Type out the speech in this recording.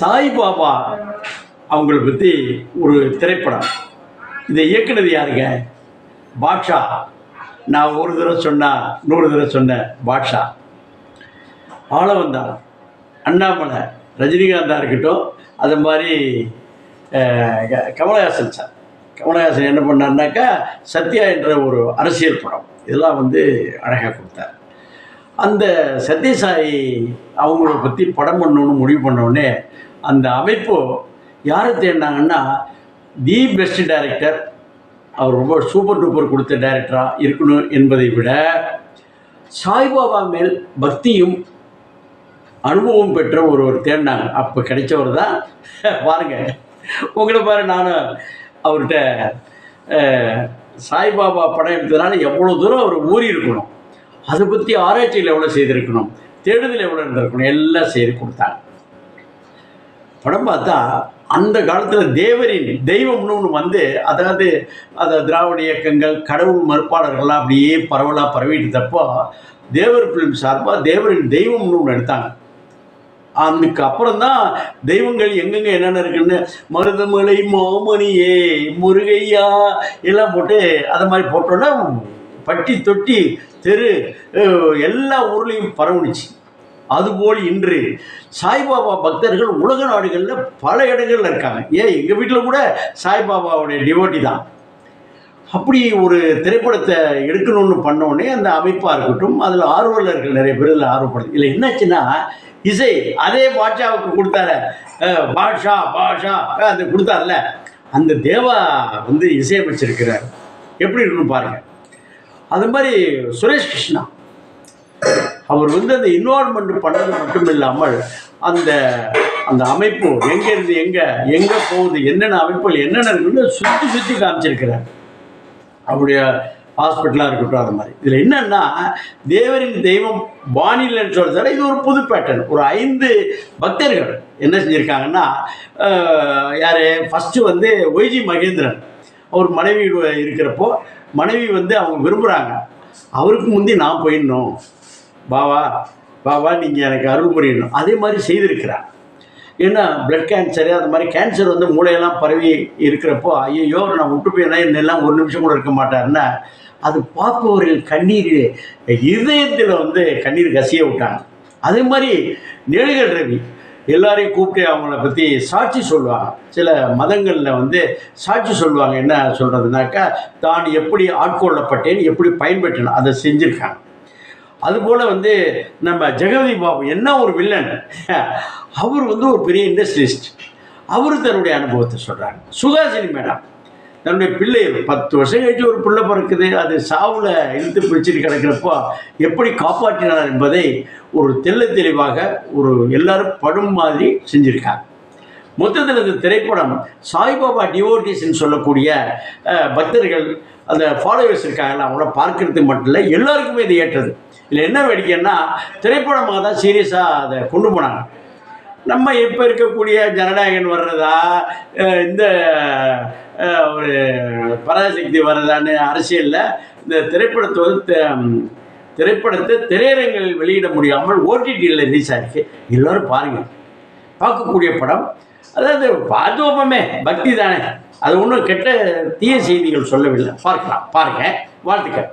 சாய்பாபா அவங்கள பற்றி ஒரு திரைப்படம். இதை இயக்குனது யாருங்க? பாட்ஷா. நான் ஒரு தடவை சொன்னேன் நூறு தடவை சொன்னேன் பாட்ஷா. ஆளவந்தான். அண்ணாமலை ரஜினிகாந்தாக இருக்கட்டும். அது மாதிரி க- கமலஹாசன் சார் கமலஹாசன் என்ன பண்ணார்னாக்கா சத்யா என்ற ஒரு அரசியல் படம். இதெல்லாம் வந்து அழகாக கொடுத்தார். அந்த சத்யசாயி அவங்கள பற்றி படம் பண்ணணும்னு முடிவு பண்ணோடனே அந்த அமைப்பு யாரை தேடினாங்கன்னா தி பெஸ்ட் டைரக்டர் அவர் ரொம்ப சூப்பர் டூப்பர் கொடுத்த டைரக்டராக இருக்கணும் என்பதை விட சாய்பாபா மேல் பக்தியும் அனுபவம் பெற்ற ஒருவர் தேடினாங்க. அப்போ கிடைச்சவர் தான் பாருங்க. உங்களை பாரு நானும் அவர்கிட்ட சாய்பாபா படம் எடுத்ததுனால எவ்வளோ தூரம் அவர் ஊறி இருக்கணும் அதை பற்றி ஆராய்ச்சியில் எவ்வளோ செய்திருக்கணும்? தேடுதல் எவ்வளோ இருந்திருக்கணும் எல்லாம் செய்து கொடுத்தாங்க. படம் பார்த்தா அந்த காலத்தில் தேவரின் தெய்வம்னு ஒன்று வந்து அதாவது அந்த திராவிட இயக்கங்கள் கடவுள் மறுப்பாளர்கள்லாம் அப்படியே பரவலாக பரவிட்டு தப்போ தேவர் ஃபிலிம் சார்பாக தேவரின் தெய்வம்னு ஒன்று எடுத்தாங்க. அதுக்கு அப்புறம் தான் தெய்வங்கள் எங்கெங்கே என்னென்ன இருக்குன்னு மருதமலை மாமணியே முருகையா எல்லாம் போட்டு அதை மாதிரி போட்டோன்னா பட்டி தொட்டி தெரு எல்லா ஊர்லேயும் பரவுனுச்சு. அதுபோல் இன்று சாய்பாபா பக்தர்கள் உலக நாடுகளில் பல இடங்களில் இருக்காங்க. ஏன்? எங்கள் வீட்டில் கூட சாய்பாபாவுடைய டிவோட்டி தான். அப்படி ஒரு திரைப்படத்தை எடுக்கணும்னு பண்ணோடனே அந்த அமைப்பாக இருக்கட்டும் அதில் ஆர்வலர்கள் நிறைய பேர் இதில் ஆர்வப்படுது. இல்லை என்னாச்சுன்னா இசை அதே பாட்ஷாவுக்கு கொடுத்தார. அஹ், பாட்ஷா பாஷா அது அந்த கொடுத்தார்ல அந்த தேவா வந்து இசையமைச்சிருக்கிறார். எப்படி இருக்குன்னு பாருங்கள் அது மாதிரி சுரேஷ் கிருஷ்ணா. அவர் வந்து அந்த இன்வால்மெண்ட் பண்ணது மட்டும் இல்லாமல் அந்த அந்த அமைப்பு எங்கேருந்து எங்கே எங்கே போகுது என்னென்ன அமைப்புகள் என்னென்ன இருக்குன்னு சுற்றி சுற்றி காமிச்சிருக்கிறார். அவருடைய ஹாஸ்பிட்டலாக இருக்கட்டும் அது மாதிரி. இதில் என்னன்னா தேவரின் தெய்வம் பாணிலன்னு சொல்கிறத இது ஒரு புது பேட்டர்ன் ஒரு ஐந்து பக்தர்கள் என்ன செஞ்சுருக்காங்கன்னா யார்? ஃபஸ்ட்டு வந்து ஒய்ஜி மகேந்திரன். அவர் மனைவி இருக்கிறப்போ மனைவி வந்து அவங்க விரும்புகிறாங்க அவருக்கு முந்தி நான் போயிடணும். பாவா பாவா நீங்கள் எனக்கு அருள் புரியணும். அதே மாதிரி செய்திருக்கிறார். ஏன்னா பிளட் கேன்சரு அந்த மாதிரி கேன்சர் வந்து மூளையெல்லாம் பரவி இருக்கிறப்போ ஐயோ நான் விட்டு போயினா என்னெல்லாம் ஒரு நிமிஷம் கூட இருக்க மாட்டாருன்னா அது பார்ப்பவர்கள் கண்ணீர் இதயத்தில் வந்து கண்ணீர் கசிய விட்டாங்க. அதே மாதிரி நெழுகல் ரவி எல்லாரையும் கூப்பிட்டு அவங்கள பற்றி சாட்சி சொல்லுவாங்க. சில மதங்களில் வந்து சாட்சி சொல்லுவாங்க. என்ன சொல்கிறதுனாக்கா தான் எப்படி ஆட்கொள்ளப்பட்டேன் எப்படி பயன்பெற்றேன் அதை செஞ்சுருக்காங்க. அதுபோல் வந்து நம்ம ஜெகவதி பாபு என்ன ஒரு வில்லன் அவர் வந்து ஒரு பெரிய இண்டஸ்ட்ரிஸ்ட் அவர் தன்னுடைய அனுபவத்தை சொல்கிறாங்க சுகாசினி மேடம் தன்னுடைய பிள்ளை பத்து வருஷம் கழிச்சு ஒரு பிள்ளை பிறக்குது. அது சாவில் இழுத்து பிடிச்சிட்டு கிடக்கிறப்போ எப்படி காப்பாற்றினார் என்பதை ஒரு தெள்ள தெளிவாக ஒரு எல்லாரும் படும் மாதிரி செஞ்சுருக்காங்க. மொத்தத்தில் இந்த திரைப்படம் சாய்பாபா டிவோட்டிஸ்ன்னு சொல்லக்கூடிய பக்தர்கள் அந்த ஃபாலோவர்ஸ் இருக்காங்கல்ல அவங்கள பார்க்கறதுக்கு மட்டும் இல்லை எல்லாருக்குமே இது ஏற்றது. இதில் என்ன வேடிக்கைன்னா திரைப்படமாக தான் சீரியஸாக அதை கொண்டு போனாங்க. நம்ம இப்போ இருக்கக்கூடிய ஜனநாயகன் வர்றதா இந்த ஒரு பராசக்தி வர்றதான்னு அரசியலில் இந்த திரைப்படத்தை வந்து திரைப்படத்தை திரையரங்கில் வெளியிட முடியாமல் ஓடிடியில் ரிலீஸ் ஆகிருக்கு எல்லோரும் பாருங்கள் பார்க்கக்கூடிய படம் அதாவது பாதுகாப்பமே பக்தி தானே. அது ஒன்றும் கெட்ட தீய செய்திகள் சொல்லவில்லை. பார்க்கலாம் பாருங்க. வாழ்த்துக்கள்.